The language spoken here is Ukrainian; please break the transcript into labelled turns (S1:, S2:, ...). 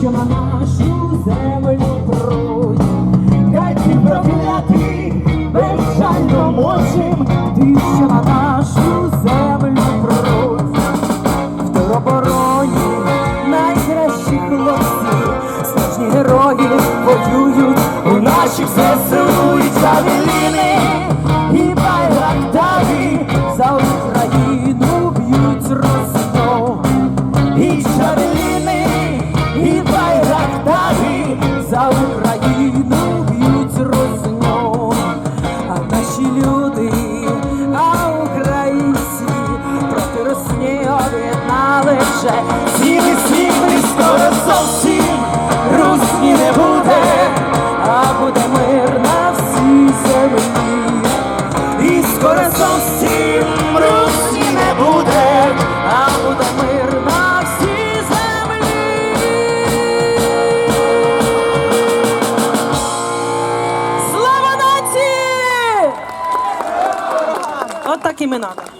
S1: що на нашу землю пруть. Та ті прокляти безжально мочим, ти що на нашу землю пруть. В теробороні найкращі хлопці, страшні герої воюють у наших ЗСУ і завели. б'ють росні об'єднали вже. Цілий світ близько зовсім русні не буде, а буде мир на всій землі, і скоро зовсім От так і.